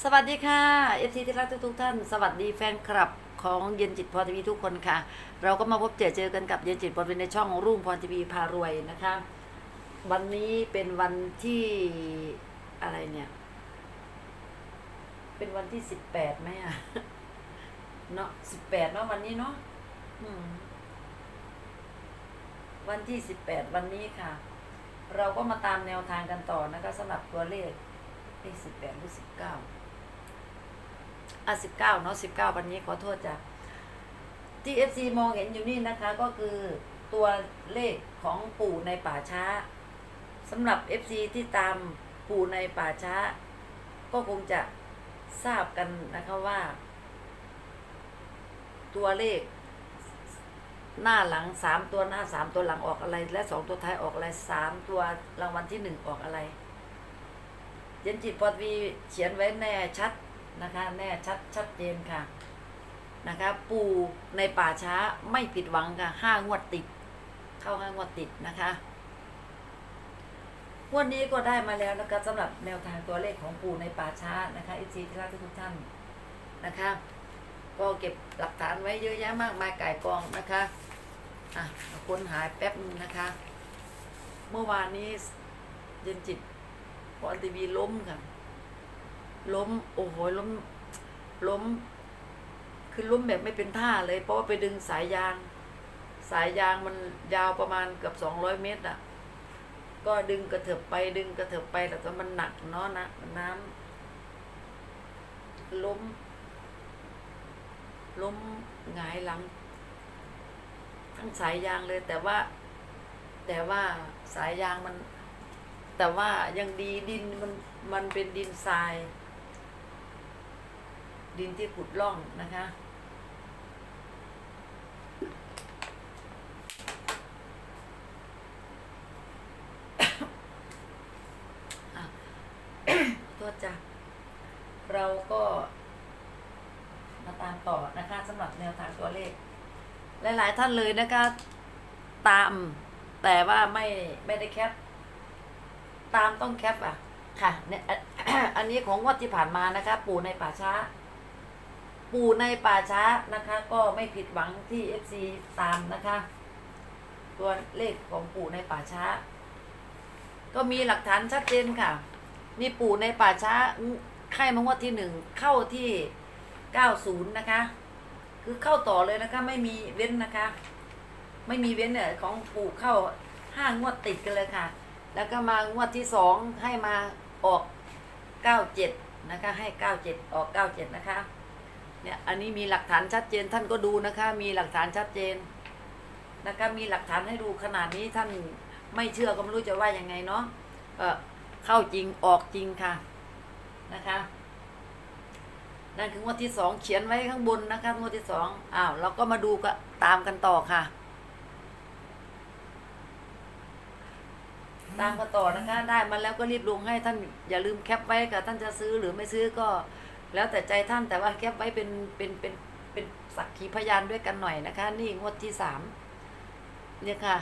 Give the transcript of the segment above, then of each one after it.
สวัสดีค่ะเอฟซีที่รักทุกๆท่าน สวัสดีแฟนคลับของเย็นจิตพรทีวีทุกคนค่ะ เราก็มาพบเจอเจอกันกับเย็นจิตพรทีวีในช่องรุ่งพรทีวีพารวยนะคะ วันนี้เป็นวันที่อะไรเนี่ย เป็นวันที่สิบแปดไหมอะเนาะสิบแปดเนาะวันนี้เนาะวันที่สิบแปดวันนี้ค่ะ เราก็มาตามแนวทางกันต่อนะคะสำหรับตัวเลขเลขสิบแปดหรือสิบเก้า อะสิบเก้าเนาะสิบเก้าวันนี้ขอโทษจ้ะที่เอฟซีมองเห็นอยู่นี่นะคะ ก็คือตัวเลขของปู่ในป่าช้าสำหรับเอฟซีที่ตามปู่ในป่าช้า ก็คงจะทราบกันนะคะว่า ตัวเลข หน้าหลังสามตัวหน้าสามตัวหลังออกอะไร และสองตัวท้ายออกอะไรสามตัวรางวัลที่หนึ่งออกอะไรเย็นจิตพอดวีเขียนไว้แน่ชัด นะคะแน่ชัดชัดเจนค่ะนะคะปูในป่าช้าไม่ผิดหวังค่ะห้างวดติด เข้าห้างวดติดนะคะวันนี้ก็ได้มาแล้วนะคะสำหรับแนวทางตัวเลขของปูในป่าช้านะคะอีซีที่รักทุกท่านนะคะก็เก็บหลักฐานไว้เยอะแยะมากมายก่ายกองนะคะอะค้นหาแป๊บนึงนะคะ เมื่อวานนี้เย็นจิตพอทีวีล้มค่ะ ล้มโอ้โหล้มล้ม คือล้มแบบไม่เป็นท่าเลย เพราะว่าไปดึงสายยาง สายยางมันยาวประมาณเกือบสองร้อยเมตรอะ ก็ดึงกระเถิบไปดึงกระเถิบไปแล้วก็มันหนักเนาะนะน้ำล้ม ล้มหงายหลัง ทั้งสายยางเลย แต่ว่า แต่ว่าสายยางมัน แต่ว่ายังดีดินมันมันเป็นดินทราย ดินที่ขุดร่องนะคะอะโทษจ้ะ เราก็มาตามต่อนะคะสำหรับแนวทางตัวเลข หลาย ๆ ท่านเลยนะคะ ตามแต่ว่าไม่ไม่ได้แคป ตามต้องแคปอะค่ะเนี่ยอันนี้ของงวดที่ผ่านมานะคะ ปู่ในป่าช้า ปู่ในป่าช้านะคะ ก็ไม่ผิดหวังที่เอฟซีตามนะคะ ตัวเลขของปู่ในป่าช้า ก็มีหลักฐานชัดเจนค่ะ นี่ปู่ในป่าช้าไข่มงวดที่หนึ่งเข้าที่ 90 นะคะ คือเข้าต่อเลยนะคะ ไม่มีเว้นนะคะ ไม่มีเว้นเนี่ยของปู่เข้าห้างวดติดกันเลยค่ะ แล้วก็มางวดที่สองให้มาออก 97 นะคะ ให้ 97 ออก 97 นะคะ เนี่ยอันนี้มีหลักฐานชัดเจนท่านก็ดูนะคะ มีหลักฐานชัดเจนนะคะมีหลักฐานให้ดูขนาดนี้ท่านไม่เชื่อก็ไม่รู้จะว่ายังไงเนาะเออเข้าจริงออกจริงค่ะนะคะนั่นคืองวดที่สองเขียนไว้ข้างบนนะคะงวดที่สองอ้าวเราก็มาดูก็ตามกันต่อค่ะ ตามกันต่อนะคะ ได้มาแล้วก็รีบลงให้ท่านอย่าลืมแคปไว้ค่ะท่านจะซื้อหรือไม่ซื้อก็ แล้วแต่ใจท่านแต่ว่าแคปไว้เป็นเป็นเป็นเป็นสักขีพยานด้วยกันหน่อยนะคะ นี่งวดที่สามเนี่ยค่ะ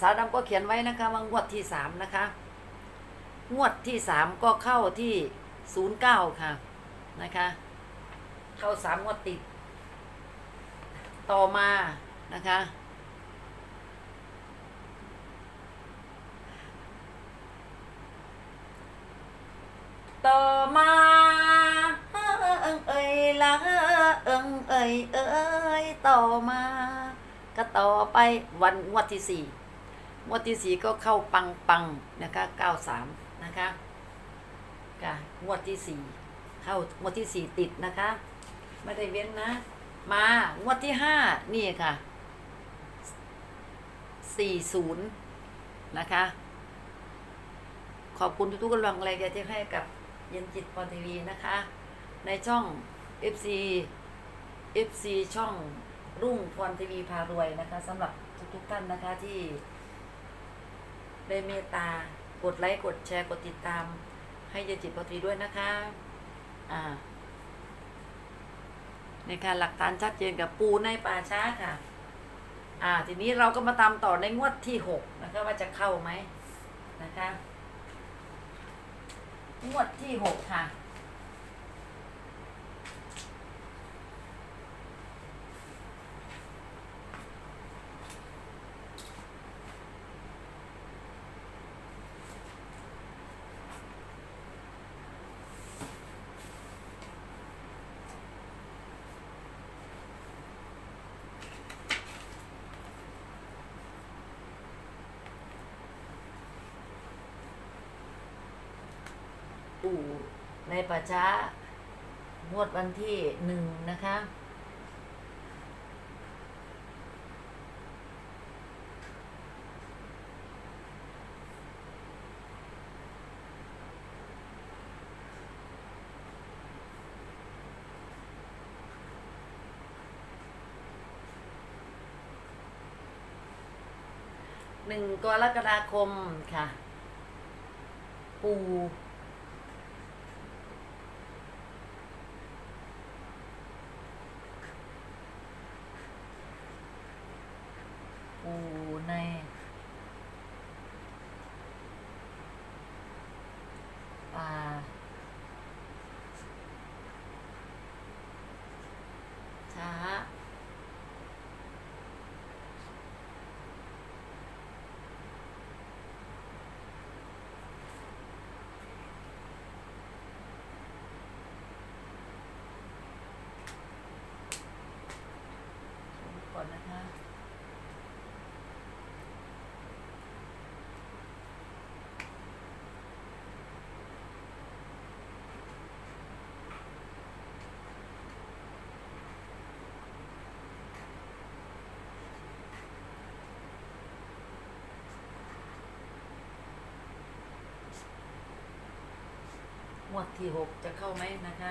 สาวดำก็เขียนไว้นะคะว่างวดที่สามนะคะ งวดที่สามก็เข้าที่ศูนย์เก้าค่ะนะคะ เข้าสามงวดติด ต่อมานะคะต่อมา ละเอิงเอ้ยเอ้ยต่อมา ก็ต่อไปวันงวดที่สี่งวดที่สี่ก็เข้าปังปังนะคะเก้าสามนะคะค่ะงวดที่สี่เข้างวดที่สี่ติดนะคะ ไม่ได้เว้นนะ มางวดที่ห้านี่ค่ะสี่ศูนย์นะคะ ขอบคุณทุกๆกำลังแรงใจที่ให้กับเย็นจิตพรทีวีนะคะ ในช่อง FC FC ช่องรุ่งพรทีวีพารวยนะคะสำหรับทุกๆท่านนะคะที่ได้เมตตากดไลค์กดแชร์กดติดตาม ให้เยจิตพรทีวีด้วยนะคะ อ่าในการหลักฐานชัดเจนกับปูในป่าช้าค่ะ อ่า ทีนี้เราก็มาตามต่อในงวดที่หกนะคะว่าจะเข้าไหมนะคะ งวดที่หกค่ะ ปู่ในป่าช้างวดวันที่หนึ่งนะคะ หนึ่งกรกฎาคมค่ะ ปูปูใน ป่า ช้า ก่อนนะคะ หมวดที่หกจะเข้าไหมนะคะ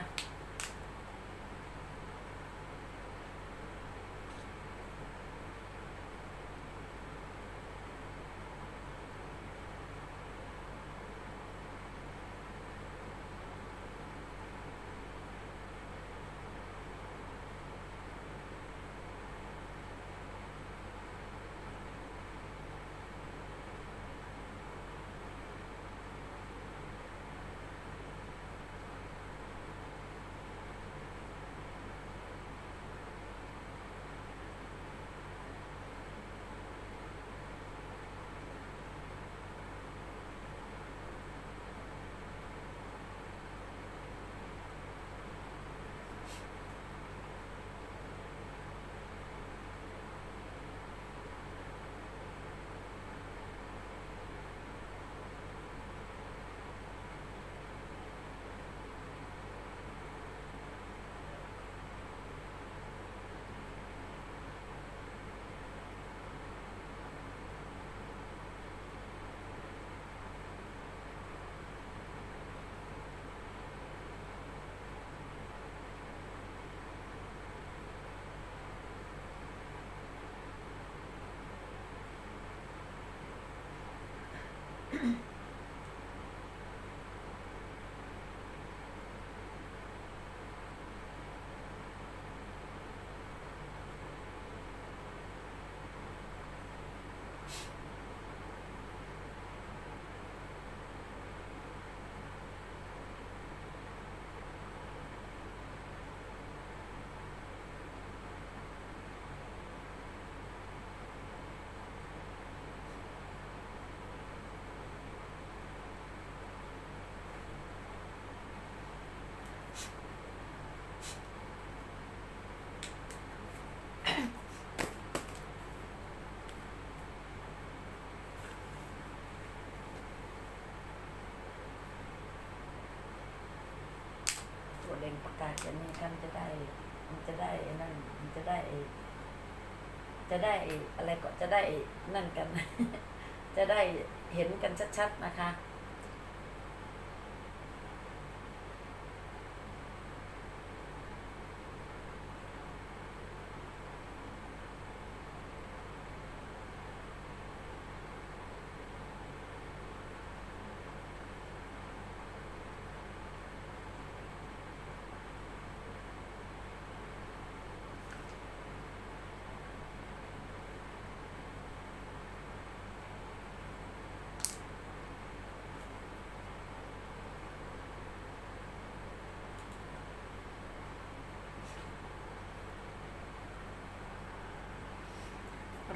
ล็งประกาศจะนนี่กันจะได้ มันจะได้ไอ้นั่น มันจะได้ไอ้จะได้อะไรก็จะได้นั่นกัน จะได้เห็นกันชัดๆนะคะ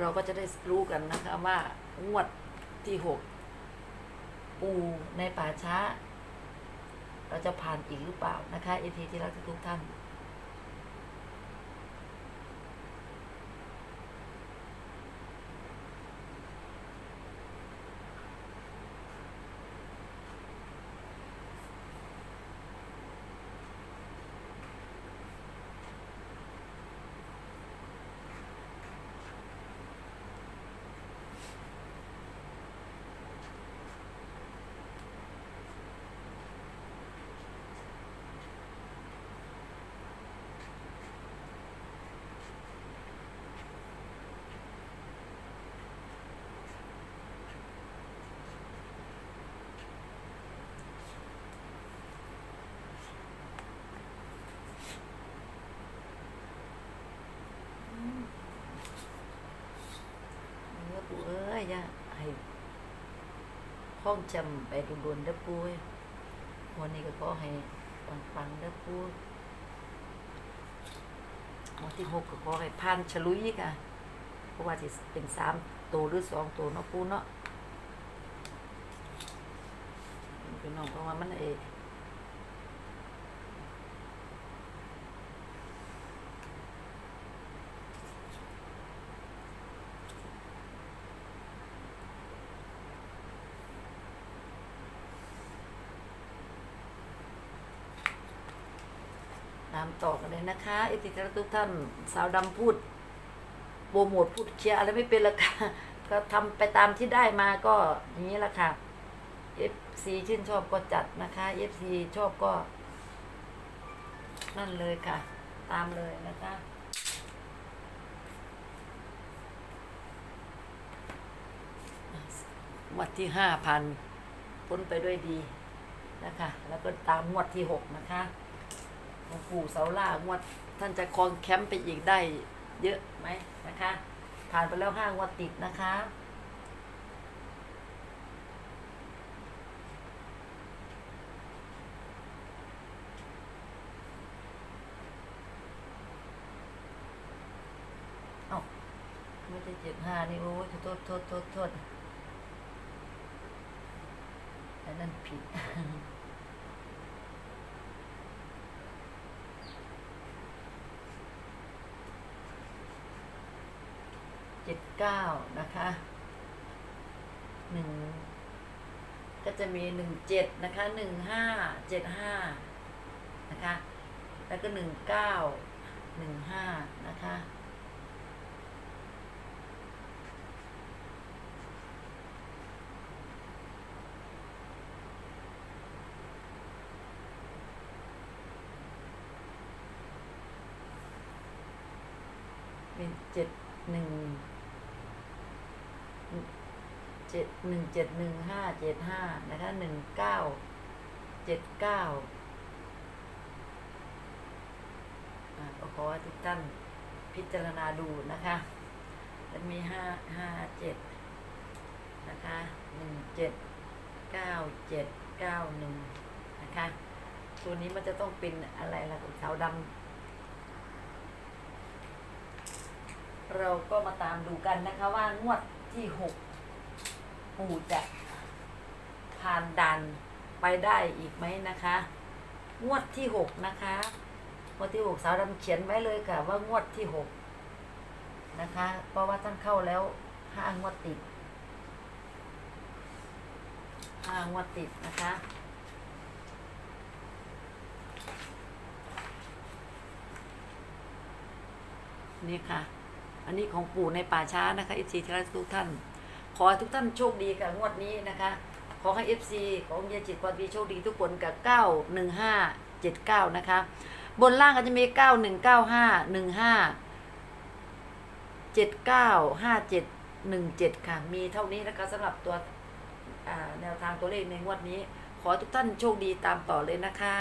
เราก็จะได้รู้กันนะคะว่างวดที่หกปูในป่าช้า เราจะผ่านอีกหรือเปล่านะคะเอทีที่รักทุกท่าน อ อย่าให้ห้องจำไปดุนๆเด้อปูเอ้ยวันนี้ก็ขอให้ปังๆเด้อปูวันที่หกก็ขอให้ผ่านฉลุยค่ะ เพราะว่าจะเป็นสามตัวหรือสองตัวเนาะปูเนาะพี่น้องเพราะว่ามันเอามต่อกันเลยนะคะเอติการทุกท่านสาวดำพูดโปรโมทพูดเคลียร์อะไรไม่เป็นละค่ะก็ทำไปตามที่ได้มาก็อย่างนี้ละค่ะ FC ชื่นชอบก็จัดนะคะ FC ชอบก็ นั่นเลยค่ะ ตามเลยนะคะงวดที่ห้าพันพ้นไปด้วยดีนะคะ แล้วก็ตามงวดที่หกนะคะ ลวงปู่เสาล่างวด ท่านจะครองแคมป์ไปอีกได้ เยอะไหมนะคะ ผ่านไปแล้วห้างวดติดนะคะเอ้าไม่ใช่เจ็ดห้านี่โอ้ยโทษโทษโทษโทษอันนั้นผิด จ็ดเก้านะคะหนึ่งก็จะมีหนึ่งเจ็ดนะคะหนึ่งห้าเจ็ดห้านะคะ แล้วก็หนึ่งเก้าหนึ่งห้านะคะเป็นเจ็ดหนึ่ง เจ็ดหนึ่งเจ็ดหนึ่งห้าเจ็ดห้านะคะหนึ่งเก้าเจ็ดเก้าอ่าก็ขอให้ทุกท่านพิจารณาดูนะคะจะมีห้าห้าเจ็ดนะคะหนึ่งเจ็ดเก้าเจ็ดเก้าหนึ่งนะคะตัวนี้มันจะต้องเป็นอะไรล่ะขาวดำเราก็มาตามดูกันนะคะว่างวดที่หก ปู่จะผ่านดันไปได้อีกไหมนะคะ งวดที่หกนะคะงวดที่หกสาวดำเขียนไว้เลยค่ะ ว่างวดที่หกนะคะ เพราะว่าท่านเข้าแล้วห้างวดติดห้างวดติดนะคะนี่ค่ะ อันนี้ของปู่ในป่าช้านะคะ FC ที่รักทุกท่าน ขอทุกท่านโชคดีกับงวดนี้นะคะ ขอให้ FC ของเยายจิตความดีโชคดีทุกคนกับ 91579 นะคะ บนล่างก็จะมี 9195 15 79 5717 ค่ะ มีเท่านี้นะคะสำหรับตัวแนวทางตัวเลขในงวดนี้ ขอทุกท่านโชคดีตามต่อเลยนะคะ